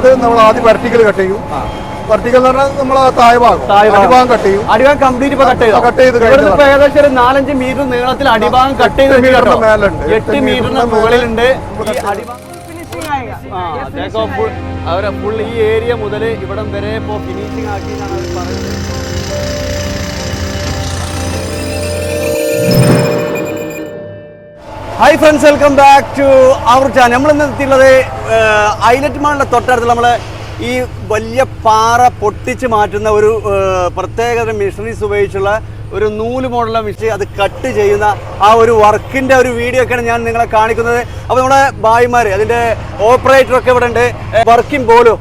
അത് നമ്മൾ ആദ്യം വെർട്ടിക്കൽ കട്ട് ചെയ്യും. വെർട്ടിക്കൽ എന്ന് പറഞ്ഞാൽ നമ്മൾ താഴെ ഭാഗം താഴെ ഭാഗം. അടിഭാഗം കട്ട് ചെയ്യും. അടിഭാഗം കംപ്ലീറ്റ് ഇപ്പൊ കട്ട് ചെയ്തു? cut ചെയ്ത് ഏകദേശം ഒരു നാലഞ്ച് മീറ്റർ നീളത്തിൽ അടിഭാഗം കട്ട് ചെയ്ത്. മേലുണ്ട്. എട്ട് മീറ്ററിന് മുകളിലുണ്ട്. അവരെ ഫുൾ ഈ ഏരിയ മുതൽ ഇവിടം വരെ ഇപ്പോ ഫിനിഷിംഗ് ആക്കി അവർ പറയുന്നത്. Hi friends welcome back to our channel നമ്മൾ ഇന്ന് എത്തിയുള്ളത് ഐലറ്റ് മാളിന്റെ തൊട്ടടുത്ത് നമ്മൾ ഈ വലിയ പാറ പൊട്ടിച്ച് മാറ്റുന്ന ഒരു ഏഹ്, പ്രത്യേക മെഷീനറീസ് ഉപയോഗിച്ചുള്ള ഒരു നൂല് മോഡലുള്ള മെഷീൻ അത് കട്ട് ചെയ്യുന്ന ആ ഒരു വർക്കിന്റെ ഒരു വീഡിയോ ഒക്കെയാണ് ഞാൻ നിങ്ങളെ കാണിക്കുന്നത് അപ്പോൾ നമ്മുടെ ഭായിമാര് അതിന്റെ ഓപ്പറേറ്റർ ഒക്കെ ഇവിടെ ഉണ്ട് വർക്കിംഗ് പോലും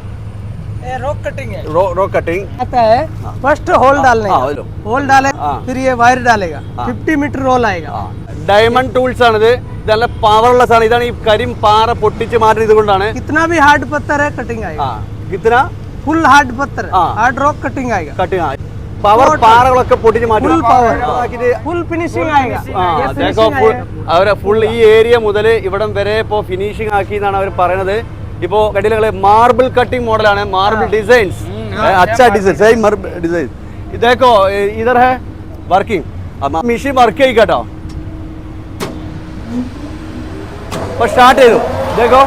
रॉक कटिंग है റോ റോ കട്ടിങ് आता है फर्स्ट होल डालने हाँ, का हेलो। होल डाले हाँ। फिर ये वायर डालेगा हाँ। 50 मीटर रोल आएगा ഡയമണ്ട് ടൂൾസ് ആണിത് ഇത് നല്ല പവറുള്ള സാധനം ഇതാണ് ഈ കരിം പാറ പൊട്ടിച്ച് മാറ്റുന്നത് ഇതുകൊണ്ടാണ് कितना भी हार्ड पत्थर है कटिंग ആ आएगा ഇത്ര फुल हार्ड पत्थर हाँ। हार्ड रॉक कटिंग आएगा കട്ടിങ് പവർ പാറകളൊക്കെ പൊട്ടിച്ച് മാറ്റും ഫുൾ പവർ ആക്കിയിട്ട് फुल फिनिशिंग आएगा ആ ये അദ്ദേഹം finishing ഫുൾ आएगा അവരെ ഫുൾ ഈ ഏരിയ മുതൽ ഇവിടം വരെ ഇപ്പോൾ ഫിനിഷിംഗ് ആക്കി എന്നാണ് അവർ പറയുന്നത് ഇപ്പോൾ കണ്ടില്ല മാർബിൾ കട്ടിംഗ് മോഡലാണ് മാർബിൾ ഡിസൈൻസ് അച്ഛാ ഡിസൈൻ സെയിം മാർബിൾ ഡിസൈൻ ഇതേക്കോ ഇതർ ഹേ വർക്കിംഗ് മെഷീൻ വർക്ക് ചെയ്യി കേട്ടോ ഇപ്പൊ സ്റ്റാർട്ട് ചെയ്തു ഇതേക്കോ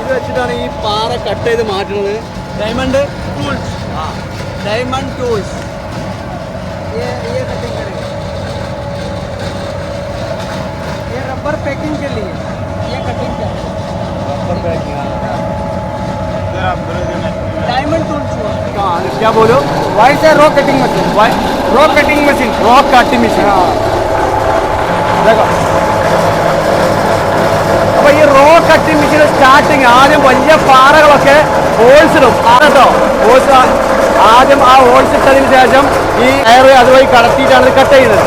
ഇത് വെച്ചിട്ടാണ് ഈ പാറ കട്ട് ചെയ്ത് മാറ്റുന്നത് ഡയമണ്ട് टूल्स डायमंड टूल्स ये ये कटिंग करेगा ये रबर पैकिंग के लिए ये कटिंग करेगा डायमंड टूल्स क्या बोलो वाइट है rock cutting machine rock cutting machine rock കട്ടി മെഷീൻ അപ്പൊ ഈ റോ കട്ടിംഗ് മെഷീൻ സ്റ്റാർട്ടിങ് ആദ്യം വലിയ പാറകളൊക്കെ ഹോൾസ് ഇടും കേട്ടോ ഹോൾസ് ആദ്യം ആ ഹോൾസ് ഇട്ടതിന് ശേഷം ഈ എയർ അതുവഴി കടത്തിയിട്ടാണ് ഇത് കട്ട് ചെയ്യുന്നത്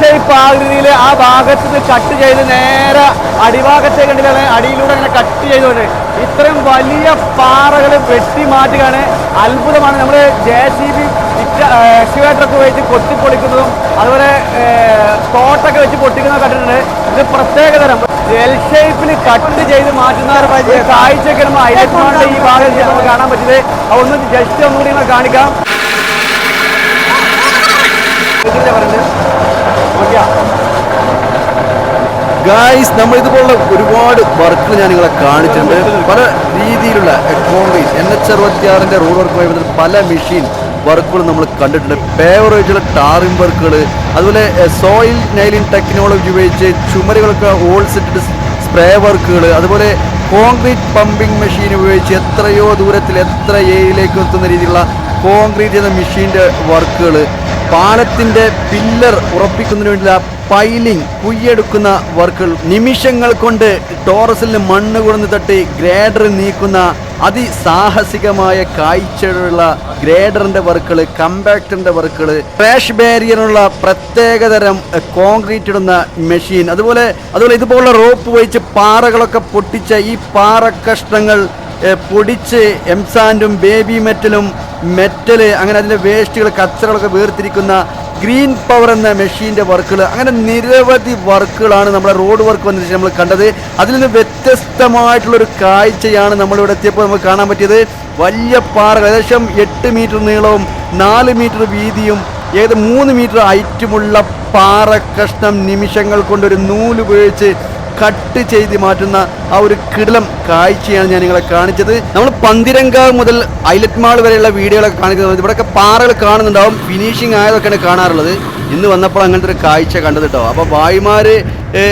ഷേപ്പ് ആകൃതിയിൽ ആ ഭാഗത്ത് നിന്ന് കട്ട് ചെയ്ത് നേരെ അടിഭാഗത്തേക്ക് ഉണ്ടെങ്കിൽ അടിയിലൂടെ അങ്ങനെ കട്ട് ചെയ്തുകൊണ്ട് ഇത്രയും വലിയ പാറകൾ വെട്ടി മാറ്റുകയാണ്. അത്ഭുതമാണ്. നമ്മൾ ജെ സി ബി എക്സ്കവേറ്ററൊക്കെ വെച്ച് കൊത്തിപ്പൊളിക്കുന്നതും അതുപോലെ തോട്ടൊക്കെ വെച്ച് പൊട്ടിക്കുന്നതും കണ്ടിട്ടുണ്ട്. ഇത് പ്രത്യേകതരം എൽ ഷേപ്പിൽ കട്ട് ചെയ്ത് മാറ്റുന്ന കാഴ്ചയൊക്കെ നമ്മൾ അയൽമാരുടെ ഈ ഭാഗത്ത് നമുക്ക് കാണാൻ പറ്റിയത് അതൊന്ന് ജസ്റ്റ് ഒന്നുകൂടി നിങ്ങൾ കാണിക്കാം. ഇതിന്റെ പറഞ്ഞത് ഗായ്സ് നമ്മൾ ഇതുപോലുള്ള ഒരുപാട് വർക്കുകൾ ഞാൻ നിങ്ങളെ കാണിച്ചിട്ടുണ്ട്. പല രീതിയിലുള്ള എക്കോണമീസ് എൻ എച്ച് അറുപത്തിയാറിന്റെ റോഡ് വർക്കുമായി പല മെഷീൻ വർക്കുകൾ നമ്മൾ കണ്ടിട്ടുണ്ട്. പേവറേജുള്ള ടാറിംഗ് വർക്കുകൾ അതുപോലെ സോയിൽ നൈലിൻ ടെക്നോളജി ഉപയോഗിച്ച് ചുമരുകളൊക്കെ ഓൾ ഇട്ടിട്ട് സ്പ്രേ വർക്കുകൾ അതുപോലെ കോൺക്രീറ്റ് പമ്പിംഗ് മെഷീൻ ഉപയോഗിച്ച് എത്രയോ ദൂരത്തിൽ എത്ര ഏയിലേക്ക് എത്തുന്ന രീതിയിലുള്ള കോൺക്രീറ്റ് ചെയ്യുന്ന മെഷീന്റെ വർക്കുകൾ പാലത്തിന്റെ പില്ലർ ഉറപ്പിക്കുന്നതിന് വേണ്ടിയുള്ള പൈലിംഗ് കുയ്യെടുക്കുന്ന വർക്കുകൾ. നിമിഷങ്ങൾ കൊണ്ട് ടോറസിൽ മണ്ണ് കുറഞ്ഞ് തട്ടി ഗ്രേഡർ നീക്കുന്ന അതിസാഹസികമായ കാഴ്ചകളുള്ള ഗ്രേഡറിന്റെ വർക്കുകൾ കമ്പാക്ടറിന്റെ വർക്കുകൾ. ക്രാഷ് ബാരിയറിനുള്ള പ്രത്യേകതരം കോൺക്രീറ്റ് ഇടുന്ന മെഷീൻ. അതുപോലെ അതുപോലെ ഇതുപോലുള്ള റോപ്പ് വഹിച്ച് പാറകളൊക്കെ പൊട്ടിച്ച ഈ പാറ കഷ്ണങ്ങൾ പൊടിച്ച് എംസാൻഡും ബേബി മെറ്റലും മെറ്റൽ അങ്ങനെ അതിന്റെ വേസ്റ്റുകൾ കച്ചറകളൊക്കെ വേർതിരിക്കുന്ന ഗ്രീൻ പവർ എന്ന മെഷീന്റെ വർക്കുകൾ. അങ്ങനെ നിരവധി വർക്കുകളാണ് നമ്മുടെ റോഡ് വർക്ക് വന്നിട്ട് നമ്മൾ കണ്ടത്. അതിൽ നിന്ന് വ്യത്യസ്തമായിട്ടുള്ളൊരു കാഴ്ചയാണ് നമ്മളിവിടെ എത്തിയപ്പോൾ നമുക്ക് കാണാൻ പറ്റിയത്. വലിയ പാറകൾ ഏകദേശം എട്ട് മീറ്റർ നീളവും നാല് മീറ്റർ വീതിയും ഏകദേശം മൂന്ന് മീറ്റർ ഹൈറ്റുമുള്ള പാറ കഷ്ണം നിമിഷങ്ങൾ കൊണ്ടൊരു നൂലുപയോഗിച്ച് കട്ട് ചെയ്ത് മാറ്റുന്ന ആ ഒരു കിടലം കാഴ്ചയാണ് ഞാൻ നിങ്ങളെ കാണിച്ചത്. നമ്മൾ പന്തിരങ്കാവ് മുതൽ ഐലറ്റ് മാൾ വരെയുള്ള വീഡിയോകളൊക്കെ കാണിക്കുന്നത് ഇവിടെയൊക്കെ പാറകൾ കാണുന്നുണ്ടാവും. ഫിനിഷിംഗ് ആയതൊക്കെയാണ് കാണാറുള്ളത്. ഇന്ന് വന്നപ്പോൾ അങ്ങനത്തെ ഒരു കാഴ്ച കണ്ടത് കേട്ടോ. അപ്പോൾ ഭായിമാർ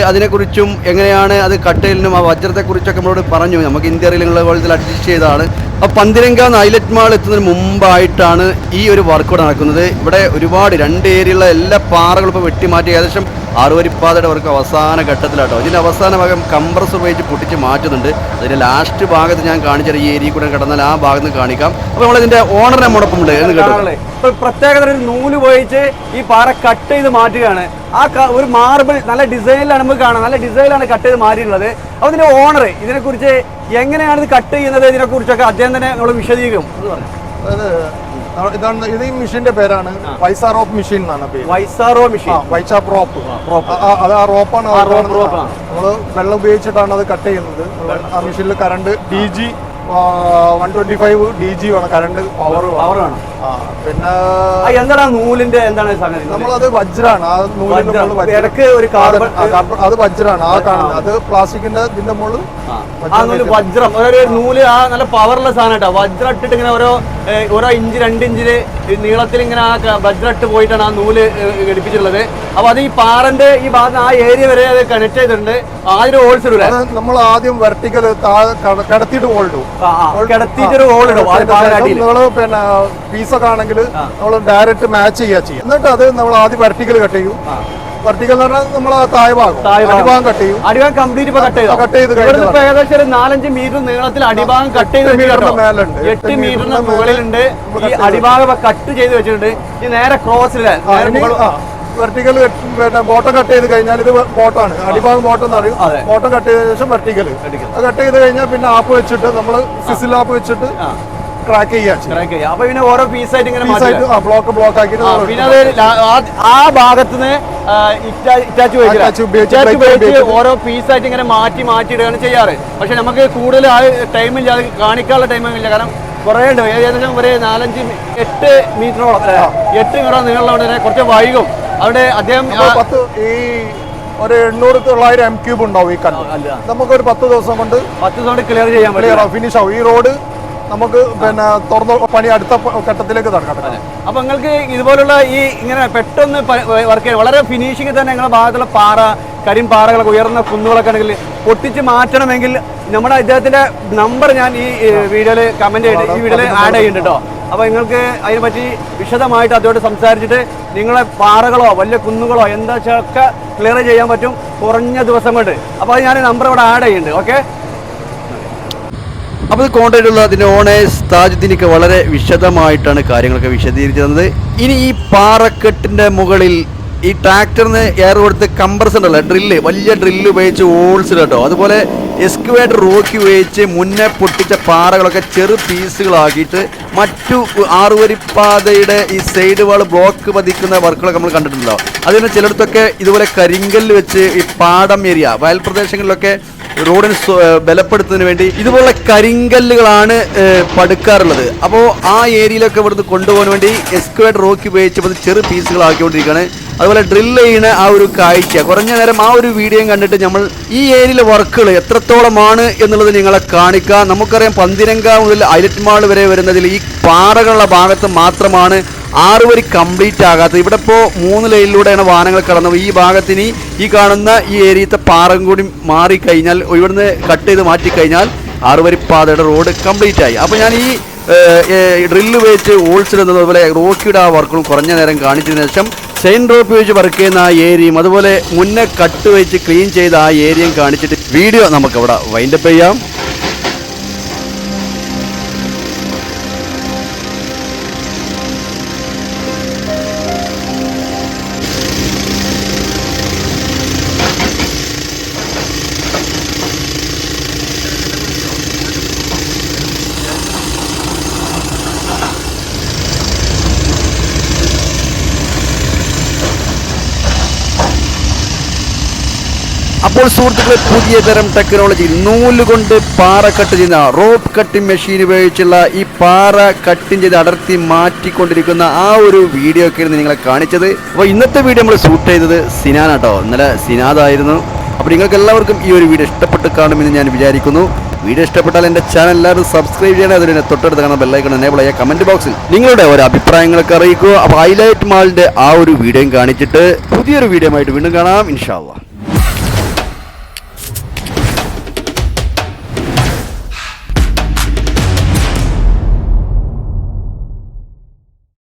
അതിനെക്കുറിച്ചും എങ്ങനെയാണ് അത് കട്ടയിലിനും ആ വജ്രത്തെക്കുറിച്ചൊക്കെ നമ്മളോട് പറഞ്ഞു. നമുക്ക് ഇന്ത്യ അറിയില്ല കോളേജിൽ അഡ്ജസ്റ്റ് ചെയ്തതാണ്. അപ്പോൾ പന്തിരങ്കാവ് ഐലറ്റ് മാൾ എത്തുന്നതിന് മുമ്പായിട്ടാണ് ഈ ഒരു വർക്കൗട്ട് നടക്കുന്നത്. ഇവിടെ ഒരുപാട് രണ്ട് ഏരിയയിലുള്ള എല്ലാ പാറകളും ഇപ്പോൾ വെട്ടിമാറ്റി. ഏകദേശം ആറുവരിപ്പാതയുടെ വർക്ക് അവസാന ഘട്ടത്തിലാട്ടോ. ഇതിന്റെ അവസാന ഭാഗം കംപ്രസർ ഉപയോഗിച്ച് പൊട്ടിച്ച് മാറ്റുന്നുണ്ട്. അതിന്റെ ലാസ്റ്റ് ഭാഗത്ത് ഞാൻ കാണിച്ച ഈ ഏരിയ കൂടെ കിടന്നാൽ ആ ഭാഗത്ത് കാണിക്കാം. അപ്പോൾ നമ്മൾ ഇതിന്റെ ഓണർ നമ്മോടൊപ്പം ഉണ്ട് എന്ന് കേട്ടോ. പ്രത്യേകത ഒരു നൂൽ ഉപയോഗിച്ച് ഈ പാറ കട്ട് ചെയ്ത് മാറ്റുകയാണ്. ആ ഒരു മാർബിൾ നല്ല ഡിസൈനിലാണ് നമുക്ക് കാണാം. നല്ല ഡിസൈനിലാണ് കട്ട് ചെയ്ത് മാറ്റിയിട്ടുള്ളത്. അപ്പോൾ ഇതിന്റെ ഓണർ ഇതിനെക്കുറിച്ച് എങ്ങനെയാണ് ഇത് കട്ട് ചെയ്യുന്നത്? ഇതിനെക്കുറിച്ചൊക്കെ അദ്ദേഹം തന്നെ നമ്മൾ വിശദീകരിക്കും. എന്ന് പറഞ്ഞു. ഇതാണ് ഇത് ഈ മെഷീന്റെ പേരാണ് വൈസാ റോപ്പ് മെഷീൻ എന്നാണ് പേര്. വൈസാറോ ആ മെഷീൻ വൈച്ചാപ്പ് പ്രോപ്പ് അത് ആ റോപ്പാണ് ആ, റോപ്പ്, റോപ്പാണ്. നമ്മൾ വെള്ളം ഉപയോഗിച്ചിട്ടാണ് അത് കട്ട് ചെയ്യുന്നത്. ആ മെഷീനിൽ current D G one twenty five D G വേണം കറണ്ട് പവർ പവർ വേണം. പിന്നെ എന്താണ് നൂലിന്റെ എന്താണ് സംഗതി? നമ്മളത് വജ്രാണ്. ആ നൂലിന്റെ. ഇടയ്ക്ക് ഒരു കാർബൺ- അത് വജ്രാണ്. ആ കാണുന്നത്. അത് പ്ലാസ്റ്റിക്കിന്റെ ഇതിന്റെ മുകളിൽ ആ. നൂൽ വജ്രം. ഒരു നൂൽ ആ നല്ല പവറുള്ള സാധനം കേട്ടോ. വജ്രം ഇട്ടിട്ട് ഇങ്ങനെ ഓരോ ഓരോ ഇഞ്ച് രണ്ട് ഇഞ്ചിൽ നീളത്തിൽ ഇങ്ങനെ ആ ബജ്രട്ട് പോയിട്ടാണ് ആ നൂൽ ഘടിപ്പിച്ചിട്ടുള്ളത്. അപ്പൊ അത് ഈ പാറന്റെ ഈ ഭാഗത്ത് ആ ഏരിയ വരെ അത് കണക്ട് ചെയ്തിട്ടുണ്ട്. ആദ്യം ഹോൾസ് ഇടൂലേ നമ്മൾ ആദ്യം വെർട്ടിക്കൽ കിടത്തിയിട്ട് ഹോൾ ഇടും. ആ, കിടത്തിയിട്ടൊരു hole ഇടും. നമ്മൾ പിന്നെ പീസൊക്കെ ആണെങ്കിൽ നമ്മൾ ഡയറക്റ്റ് മാച്ച് ചെയ്യാ ചെയ്യാം എന്നിട്ട് അത് നമ്മൾ ആദ്യം വെർട്ടിക്കൽ കട്ട് ചെയ്യും. വെർട്ടിക്കൽ എന്ന് പറഞ്ഞാൽ നമ്മൾ താഴെ ഭാഗം താഴെ ഭാഗം. അടിഭാഗം കട്ട് ചെയ്യും അടിഭാഗം കംപ്ലീറ്റ് ഇപ്പൊ കട്ട് ചെയ്തു cut ചെയ്ത് ഇവിടുന്ന് ഇപ്പൊ കഴിഞ്ഞതാണ്. ഏകദേശം ഒരു നാലഞ്ച് മീറ്റർ നീളത്തിൽ അടിഭാഗം കട്ട് ചെയ്ത് എട്ട് മീറ്ററിന് മേലുണ്ട്. എട്ട് മുകളിലുണ്ട് ഈ അടിഭാഗം കട്ട് ചെയ്ത് വെച്ചിട്ടുണ്ട് ഈ നേരെ ക്രോസിലെ വെർട്ടിക്കൽ പിന്നെ ബോട്ടം കട്ട് ചെയ്ത് കഴിഞ്ഞാൽ ഇത് ബോട്ടാണ് അടിഭാഗം ബോട്ടം എന്ന് പറയും. ബോട്ടം കട്ട് ചെയ്ത ശേഷം വെർട്ടിക്കൽ. അത് കട്ട് ചെയ്ത് കഴിഞ്ഞാൽ പിന്നെ ആപ്പ് വെച്ചിട്ട് നമ്മൾ സിസിൽ ആപ്പ് വെച്ചിട്ട്. ക്രാക്ക് ചെയ്യും. Crack ചെയ്യാം. അപ്പൊ പിന്നെ ഓരോ പീസായിട്ട് ഇങ്ങനെ ബ്ലോക്ക് ബ്ലോക്ക് ആക്കിയിട്ട് പിന്നെ അത് ആ- ഭാഗത്തുനിന്ന് ഓരോ പീസായിട്ട് ഇങ്ങനെ മാറ്റി മാറ്റി ഇടുകയാണ് ചെയ്യാറ്. പക്ഷെ നമുക്ക് കൂടുതൽ ആ ടൈമില്ല അത് കാണിക്കാനുള്ള ടൈമില്ല കാരണം കുറേ ഉണ്ട്. ഏകദേശം ഒരു നാലഞ്ച് എട്ട് മീറ്ററോളം? എട്ട് മീറ്റർ തന്നെ കുറച്ച് വൈകും. അവിടെ അദ്ദേഹം ഈ ഒരു എണ്ണൂറ് തൊള്ളായിരം എം ക്യൂബ് ഉണ്ടാവും ഈ കണ്ടു നമുക്ക് ഒരു പത്ത് ദിവസം കൊണ്ട് പത്ത് ദിവസം ക്ലിയർ ചെയ്യാൻ പറ്റും ഫിനിഷ് ആവും. ഈ റോഡ് നമുക്ക് പിന്നെ തുറന്ന് പണി അടുത്ത ഘട്ടത്തിലേക്ക് തുടങ്ങാം അപ്പൊ നിങ്ങൾക്ക് ഇതുപോലുള്ള ഈ ഇങ്ങനെ പെട്ടെന്ന് വർക്ക് ചെയ്യാൻ വളരെ ഫിനിഷിംഗ് തന്നെ നിങ്ങളുടെ ഭാഗത്തുള്ള പാറ കരിമ്പാറകളൊക്കെ ഉയർന്ന കുന്നുകളൊക്കെ ഉണ്ടെങ്കിൽ പൊട്ടിച്ച് മാറ്റണമെങ്കിൽ നമ്മുടെ അദ്ദേഹത്തിന്റെ നമ്പർ ഞാൻ ഈ വീഡിയോയിൽ കമന്റ് ചെയ്ത് ഈ വീഡിയോയിൽ ആഡ് ചെയ്യുന്നുണ്ട് കേട്ടോ. അപ്പൊ നിങ്ങൾക്ക് അതിനെപ്പറ്റി വിശദമായിട്ട് അതോട് സംസാരിച്ചിട്ട് നിങ്ങളെ പാറകളോ വലിയ കുന്നുകളോ എന്താ വെച്ചാൽ ഒക്കെ ക്ലിയർ ചെയ്യാൻ പറ്റും കുറഞ്ഞ ദിവസം കൊണ്ട്. അപ്പൊ അത് ഞാൻ നമ്പർ ഇവിടെ ആഡ് ചെയ്യുന്നുണ്ട്. ഓക്കെ അപ്പോൾ ഇത് കോൺടാക്റ്റുള്ള അതിന്റെ ഓണേഴ്സ് താജുദ്ദീനൊക്കെ വളരെ വിശദമായിട്ടാണ് കാര്യങ്ങളൊക്കെ വിശദീകരിച്ചു തന്നത് ഇനി ഈ പാറക്കെട്ടിന്റെ മുകളിൽ ഈ ട്രാക്ടറിന് എയർ കൊടുത്ത് കംപ്രസർ ഉണ്ടല്ലോ ഡ്രില്ല് വലിയ ഡ്രില്ല് ഉപയോഗിച്ച് ഓൾസ് കേട്ടോ. അതുപോലെ എക്സ്കുവേറ്റർ റോക്കി ഉപയോഗിച്ച് മുന്നേ പൊട്ടിച്ച പാറകളൊക്കെ ചെറു പീസുകളാക്കിയിട്ട് മറ്റു ആറുവരിപ്പാതയുടെ ഈ സൈഡ് വാൾ ബ്ലോക്ക് പതിക്കുന്ന വർക്കുകളൊക്കെ നമ്മൾ കണ്ടിട്ടുണ്ടല്ലോ. അതിന് ചിലയിടത്തൊക്കെ ഇതുപോലെ കരിങ്കല്ല് വെച്ച് ഈ പാടം ഏരിയ വയൽ പ്രദേശങ്ങളിലൊക്കെ റോഡിന് ബലപ്പെടുത്തുന്നതിന് വേണ്ടി ഇതുപോലുള്ള കരിങ്കല്ലുകളാണ് പടുക്കാറുള്ളത്. അപ്പോൾ ആ ഏരിയയിലൊക്കെ ഇവിടുന്ന് കൊണ്ടുപോകാൻ വേണ്ടി എസ്ക്വേഡ് റോക്ക് ഉപയോഗിച്ച് അത് ചെറു പീസുകളാക്കിക്കൊണ്ടിരിക്കുകയാണ് അതുപോലെ ഡ്രിൽ ചെയ്യുന്ന ആ ഒരു കാഴ്ച. കുറഞ്ഞ നേരം ആ ഒരു വീഡിയോയും കണ്ടിട്ട് നമ്മൾ ഈ ഏരിയയിലെ വർക്കുകൾ എത്രത്തോളമാണ് എന്നുള്ളത് നിങ്ങളെ കാണിക്കാം. നമുക്കറിയാം പന്തിരങ്ക മുതൽ ഐലറ്റ് മാൾ വരെ വരുന്നതിൽ ഈ പാറകളുടെ ഭാഗത്ത് മാത്രമാണ് ആറ് വരി കംപ്ലീറ്റ് ആകാത്തത് ഇവിടെ ഇപ്പോൾ മൂന്ന് ലൈനിലൂടെയാണ് വാഹനങ്ങൾ കടന്നത്. ഈ ഭാഗത്തിന് ഈ കാണുന്ന ഈ ഏരിയത്തെ പാറം കൂടി മാറിക്കഴിഞ്ഞാൽ ഇവിടുന്ന് കട്ട് ചെയ്ത് മാറ്റിക്കഴിഞ്ഞാൽ ആറ് വരി പാതയുടെ റോഡ് കംപ്ലീറ്റ് ആയി. അപ്പോൾ ഞാൻ ഈ ഡ്രില്ല് ഉപയോഗിച്ച് ഹോൾസ് ഇടുന്നത് അതുപോലെ റോക്കിയുടെ ആ വർക്കും കുറഞ്ഞ നേരം കാണിച്ചതിന് ശേഷം സെയിൻ റോപ്പ് ഉപയോഗിച്ച് വർക്ക് ചെയ്യുന്ന ആ ഏരിയയും അതുപോലെ മുന്നേ കട്ട് വെച്ച് ക്ലീൻ ചെയ്ത ആ ഏരിയയും കാണിച്ചിട്ട് വീഡിയോ നമുക്കവിടെ വൈൻഡപ്പ് ചെയ്യാം. അപ്പോൾ സുഹൃത്തുക്കളെ പുതിയ തരം ടെക്നോളജി നൂൽ കൊണ്ട് പാറ കട്ട് ചെയ്യുന്ന റോപ്പ് കട്ടിംഗ് മെഷീൻ ഉപയോഗിച്ചുള്ള ഈ പാറ കട്ടിങ് ചെയ്ത് അടർത്തി മാറ്റിക്കൊണ്ടിരിക്കുന്ന ആ ഒരു വീഡിയോ ഒക്കെയാണ് നിങ്ങളെ കാണിച്ചത്. അപ്പോൾ ഇന്നത്തെ വീഡിയോ നമ്മൾ ഷൂട്ട് ചെയ്തത് സിനാനാട്ടോ ഇന്നലെ സിനാദായിരുന്നു. അപ്പോൾ നിങ്ങൾക്ക് എല്ലാവർക്കും ഈ ഒരു വീഡിയോ ഇഷ്ടപ്പെട്ട് കാണുമെന്ന് ഞാൻ വിചാരിക്കുന്നു. വീഡിയോ ഇഷ്ടപ്പെട്ടാൽ എന്റെ ചാനൽ എല്ലാവരും സബ്സ്ക്രൈബ് ചെയ്യണം. അതിന് തൊട്ടടുത്ത് കാണുന്ന ബെല്ലൈക്കൺ എനേബിൾ ചെയ്യുക കമന്റ് ബോക്സിൽ നിങ്ങളുടെ ഒരു അഭിപ്രായങ്ങളൊക്കെ അറിയിക്കുക. അപ്പോൾ ഹൈലൈറ്റ് മാളിന്റെ ആ ഒരു വീഡിയോയും കാണിച്ചിട്ട് പുതിയൊരു വീഡിയോ ആയിട്ട് വീണ്ടും കാണാം. ഇൻഷാല്ലാ